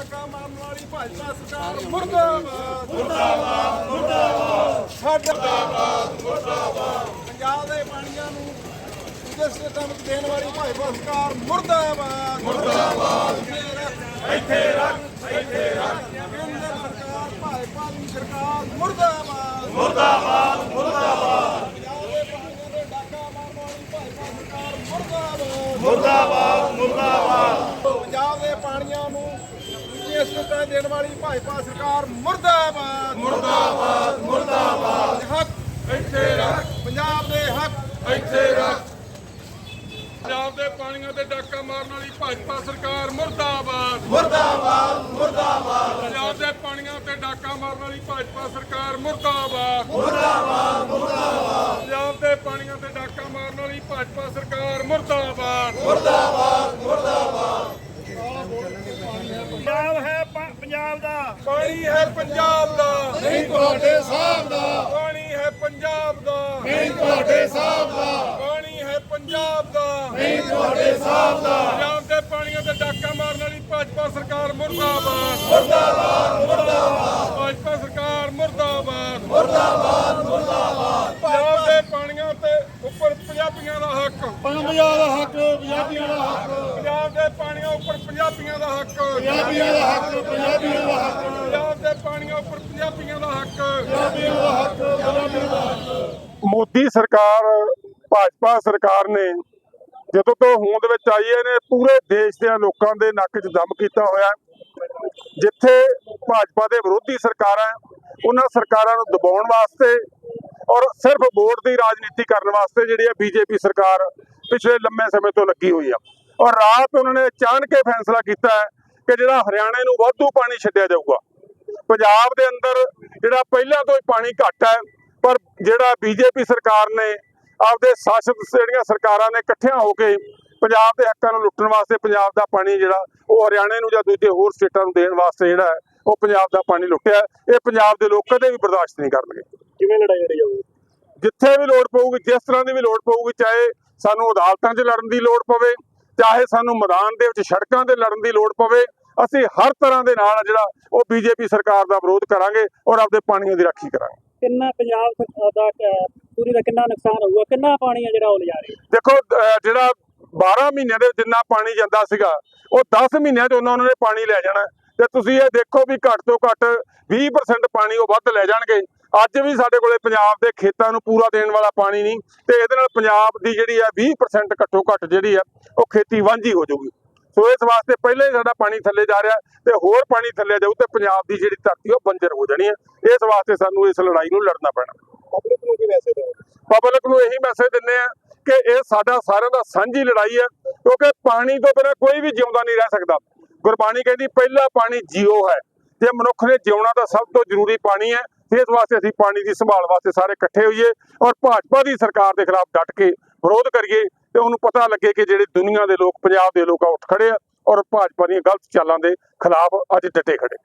ਮਾਰਨ ਵਾਲੀ ਭਾਜਪਾ ਸਰਕਾਰ, ਮੁਰਦਾਬਾਦ। ਮੁਰਦਾਬਾਦ ਮੁਰਦਾਬਾਦ। ਮੁਰਦਾਬਾਦ ਮੁਰਦਾਬਾਦ ਪੰਜਾਬ ਦੇ ਪਾਣੀਆਂ ਨੂੰ ਦੂਜੇ ਸਟੇਟਾਂ ਵਿੱਚ ਦੇਣ ਵਾਲੀ ਭਾਜਪਾ ਸਰਕਾਰ, ਮੁਰਦਾਬਾਦ। ਮੁਰਦਾਬਾਦ। ਇੱਥੇ ਰੱਖ ਇੱਥੇ ਰੱਖ। ਕੇਂਦਰ ਸਰਕਾਰ, ਭਾਜਪਾ ਦੀ ਸਰਕਾਰ, ਮੁਰਦਾਬਾਦ। ਮੁਰਦਾਬਾਦ ਮੁਰਦਾਬਾਦ। ਪੰਜਾਬ ਦੇ ਪਾਣੀਆਂ ਦੇ ਡਾਕਾ ਮਾਰਨ ਵਾਲੀ ਭਾਜਪਾ ਸਰਕਾਰ, ਮੁਰਦਾਬਾਦ। ਪੰਜਾਬ ਦੇ ਪਾਣੀਆਂ ਨੂੰ ਸਟੇਟਾਂ ਦੇਣ ਵਾਲੀ ਭਾਜਪਾ ਸਰਕਾਰ ਮੁਰਦਾਬਾਦ। ਮੁਰਦਾਬਾਦ ਮੁਰਦਾਬਾਦ। ਹੱਕ। ਇੱਥੇ ਰੱਖ। ਪੰਜਾਬ ਦੇ ਹੱਕ। ਇੱਥੇ ਰੱਖ। ਪੰਜਾਬ ਦੇ ਪਾਣੀਆਂ ਤੇ ਡਾਕਾ ਮਾਰਨ ਵਾਲੀ ਭਾਜਪਾ ਸਰਕਾਰ ਮੁਰਦਾਬਾਦ। ਮੁਰਦਾਬਾਦ ਮੁਰਦਾਬਾਦ। ਪੰਜਾਬ ਦੇ ਪਾਣੀਆਂ ਤੇ ਡਾਕਾ ਮਾਰਨ ਵਾਲੀ ਭਾਜਪਾ ਸਰਕਾਰ ਮੁਰਦਾਬਾਦ। ਮੁਰਦਾਬਾਦ ਮੁਰਦਾਬਾਦ। ਪੰਜਾਬ ਦੇ ਪਾਣੀਆਂ ਤੇ ਡਾਕਾ ਮਾਰਨ ਵਾਲੀ ਭਾਜਪਾ ਸਰਕਾਰ ਮੁਰਦਾਬਾਦ। ਮੁਰਦਾਬਾਦ ਪੰਜਾਬ ਹੈ ਪੰਜਾਬ ਦਾ ਹੈ ਪੰਜਾਬ ਦਾ। ਨਹੀਂ ਤੁਹਾਡੇ ਸਾਹਿਬ ਦਾ। ਪਾਣੀ ਹੈ ਪੰਜਾਬ ਦਾ। ਨਹੀਂ ਤੁਹਾਡੇ ਸਾਹਿਬ ਦਾ। ਪਾਣੀ ਹੈ ਪੰਜਾਬ ਦਾ। ਨਹੀਂ ਤੁਹਾਡੇ ਸਾਹਿਬ ਦਾ। ਪੰਜਾਬ ਦੇ ਪਾਣੀਆਂ ਤੇ ਡਾਕਾ ਮਾਰਨ ਵਾਲੀ ਭਾਜਪਾ ਸਰਕਾਰ ਮੁਰਦਾਬਾਦ। ਮੁਰਦਾਬਾਦ ਮੁਰਦਾਬਾਦ। ਭਾਜਪਾ ਸਰਕਾਰ ਮੁਰਦਾਬਾਦ। ਮੁਰਦਾਬਾਦ ਮੁਰਦਾਬਾਦ। ਪੰਜਾਬ ਦੇ ਪਾਣੀਆਂ ਤੇ ਉੱਪਰ ਪੰਜਾਬੀਆਂ ਦਾ ਹੱਕ। ਪੰਜਾਬੀਆਂ ਦਾ ਹੱਕ ਪੰਜਾਬੀਆਂ ਦਾ ਹੱਕ। ਪੰਜਾਬ ਦੇ ਪਾਣੀਆਂ ਉੱਪਰ ਪੰਜਾਬੀਆਂ ਦਾ ਹੱਕ। ਪੰਜਾਬੀਆਂ ਦਾ ਹੱਕ ਪੰਜਾਬੀਆਂ ਦਾ ਹੱਕ। ਉੱਪਰ ਪੰਜਾਬੀਆਂ ਦਾ ਹੱਕ ਪੰਜਾਬੀਆਂ ਦਾ ਹੱਕ ਪੰਜਾਬੀਆਂ ਦਾ ਹੱਕ ਮੋਦੀ ਸਰਕਾਰ ਭਾਜਪਾ ਸਰਕਾਰ ਨੇ ਜਦੋਂ ਤੋਂ ਹੋਂਦ ਵਿੱਚ ਆਈ ਹੈ ਨੇ ਪੂਰੇ ਦੇਸ਼ ਦੇ ਲੋਕਾਂ ਦੇ ਨੱਕ 'ਚ ਦਮ ਕੀਤਾ ਹੋਇਆ ਜਿੱਥੇ ਭਾਜਪਾ ਦੇ ਵਿਰੋਧੀ ਸਰਕਾਰਾਂ ਹੈ, ਉਹਨਾਂ ਸਰਕਾਰਾਂ ਨੂੰ ਦਬਾਉਣ ਵਾਸਤੇ ਔਰ ਸਿਰਫ ਵੋਟ ਦੀ ਰਾਜਨੀਤੀ ਕਰਨ ਵਾਸਤੇ ਜਿਹੜੀ ਹੈ ਬੀਜੇਪੀ ਸਰਕਾਰ ਪਿਛਲੇ ਲੰਮੇ ਸਮੇਂ ਤੋਂ ਲੱਗੀ ਹੋਈ ਆ। ਔਰ ਰਾਤ ਉਹਨਾਂ ਨੇ ਅਚਾਨਕ ਇਹ ਫੈਸਲਾ ਕੀਤਾ ਕਿ ਜਿਹੜਾ ਹਰਿਆਣੇ ਨੂੰ ਵਾਧੂ ਪਾਣੀ ਛੱਡਿਆ ਜਾਊਗਾ ਪੰਜਾਬ ਦੇ ਅੰਦਰ ਜਿਹੜਾ ਪਹਿਲਾਂ ਤੋਂ ਹੀ ਪਾਣੀ ਘੱਟ ਹੈ ਪਰ ਜਿਹੜਾ ਬੀਜੇਪੀ ਸਰਕਾਰ ਨੇ ਆਪਦੇ ਸ਼ਾਸਕ ਜਿਹੜੀਆਂ ਸਰਕਾਰਾਂ ਨੇ ਇਕੱਠਿਆਂ ਹੋ ਕੇ ਪੰਜਾਬ ਦੇ ਹੱਕਾਂ ਨੂੰ ਲੁੱਟਣ ਵਾਸਤੇ ਪੰਜਾਬ ਦਾ ਪਾਣੀ ਜਿਹੜਾ ਉਹ ਹਰਿਆਣੇ ਨੂੰ ਜਾਂ ਦੂਜੇ ਹੋਰ ਸਟੇਟਾਂ ਨੂੰ ਦੇਣ ਵਾਸਤੇ ਜਿਹੜਾ ਉਹ ਪੰਜਾਬ ਦਾ ਪਾਣੀ ਲੁੱਟਿਆ। ਇਹ ਪੰਜਾਬ ਦੇ ਲੋਕ ਕਦੇ ਵੀ ਬਰਦਾਸ਼ਤ ਨਹੀਂ ਕਰਨਗੇ ਕਿਵੇਂ ਲੜਾਈ ਲੜੀ ਜਾਊਗੀ ਜਿੱਥੇ ਵੀ ਲੋੜ ਪਊਗੀ ਜਿਸ ਤਰ੍ਹਾਂ ਦੀ ਵੀ ਲੋੜ ਪਊਗੀ ਚਾਹੇ ਸਾਨੂੰ ਅਦਾਲਤਾਂ 'ਚ ਲੜਨ ਦੀ ਲੋੜ ਪਵੇ ਚਾਹੇ ਸਾਨੂੰ ਮੈਦਾਨ ਦੇ ਵਿੱਚ ਸੜਕਾਂ ਤੇ ਲੜਨ ਦੀ ਲੋੜ ਪਵੇ ਅਸੀਂ ਹਰ ਤਰ੍ਹਾਂ ਦੇ ਨਾਲ ਜਿਹੜਾ ਉਹ ਬੀਜੇਪੀ ਸਰਕਾਰ ਦਾ ਵਿਰੋਧ ਕਰਾਂਗੇ ਔਰ ਆਪਦੇ ਪਾਣੀਆਂ ਦੀ ਰਾਖੀ ਕਰਾਂਗੇ। ਕਿੰਨਾ ਪੰਜਾਬ ਦਾ ਪੂਰੀ ਦਾ ਕਿੰਨਾ ਨੁਕਸਾਨ ਹੋਊਗਾ? ਕਿੰਨਾ ਪਾਣੀ ਆ ਜਿਹੜਾ ਉਹ ਲਿਜਾ ਰਹੇ ਦੇਖੋ ਜਿਹੜਾ 12 ਮਹੀਨਿਆਂ ਦੇ ਜਿੰਨਾ ਪਾਣੀ ਜਾਂਦਾ ਸੀਗਾ ਉਹ 10 ਮਹੀਨਿਆਂ 'ਚ ਉਹਨਾਂ ਨੇ ਪਾਣੀ ਲੈ ਜਾਣਾ। ਤੇ ਤੁਸੀਂ ਇਹ ਦੇਖੋ ਵੀ ਘੱਟ ਤੋਂ ਘੱਟ 20% ਪਾਣੀ ਉਹ ਵੱਧ ਲੈ ਜਾਣਗੇ। ਅੱਜ ਵੀ ਸਾਡੇ ਕੋਲੇ ਪੰਜਾਬ ਦੇ ਖੇਤਾਂ ਨੂੰ ਪੂਰਾ ਦੇਣ ਵਾਲਾ ਪਾਣੀ ਨਹੀਂ ਤੇ ਇਹਦੇ ਨਾਲ ਪੰਜਾਬ ਦੀ ਜਿਹੜੀ ਹੈ 20% ਘੱਟੋ ਘੱਟ ਜਿਹੜੀ ਆ ਉਹ ਖੇਤੀ ਵਾਂਝੀ ਹੋ ਜਾਊਗੀ। ਸੋ ਇਸ ਵਾਸਤੇ ਪਹਿਲਾਂ ਹੀ ਸਾਡਾ ਪਾਣੀ ਥੱਲੇ ਜਾ ਰਿਹਾ ਤੇ ਹੋਰ ਪਾਣੀ ਥੱਲੇ ਜਾਊ ਤੇ ਪੰਜਾਬ ਦੀ ਜਿਹੜੀ ਧਰਤੀ ਉਹ ਬੰਜਰ ਹੋ ਜਾਣੀ ਹੈ ਇਸ ਵਾਸਤੇ ਸਾਨੂੰ ਇਸ ਲੜਾਈ ਨੂੰ ਲੜਨਾ ਪੈਣਾ। ਪਬਲਿਕ ਨੂੰ ਕੀ ਮੈਸੇਜ ਦੇਵੋਗੇ ਪਬਲਿਕ ਨੂੰ ਇਹੀ ਮੈਸੇਜ ਦਿੰਦੇ ਆ ਕਿ ਇਹ ਸਾਡਾ ਸਾਰਿਆਂ ਦਾ ਸਾਂਝੀ ਲੜਾਈ ਹੈ ਕਿਉਂਕਿ ਪਾਣੀ ਤੋਂ ਬਿਨਾਂ ਕੋਈ ਵੀ ਜਿਉਂਦਾ ਨਹੀਂ ਰਹਿ ਸਕਦਾ। ਗੁਰਬਾਣੀ ਕਹਿੰਦੀ ਪਹਿਲਾ ਪਾਣੀ ਜੀਓ ਹੈ। ਜੇ ਮਨੁੱਖ ਨੇ ਜਿਉਣਾ ਤਾਂ ਸਭ ਤੋਂ ਜ਼ਰੂਰੀ ਪਾਣੀ ਹੈ। ਇਸ ਵਾਸਤੇ ਅਸੀਂ ਪਾਣੀ ਦੀ ਸੰਭਾਲ ਵਾਸਤੇ ਸਾਰੇ ਇਕੱਠੇ ਹੋਈਏ ਔਰ ਭਾਜਪਾ ਦੀ ਸਰਕਾਰ ਦੇ ਖਿਲਾਫ ਡਟ ਕੇ ਵਿਰੋਧ ਕਰੀਏ ਤੇ ਉਹਨੂੰ ਪਤਾ ਲੱਗੇ ਕਿ ਜਿਹੜੇ ਦੁਨੀਆ ਦੇ ਲੋਕ, ਪੰਜਾਬ ਦੇ ਲੋਕ ਆ, ਉੱਠ ਖੜੇ ਆ ਔਰ ਭਾਜਪਾ ਦੀਆਂ ਗਲਤ ਚਾਲਾਂ ਦੇ ਖਿਲਾਫ ਅੱਜ ਡਟੇ ਖੜੇ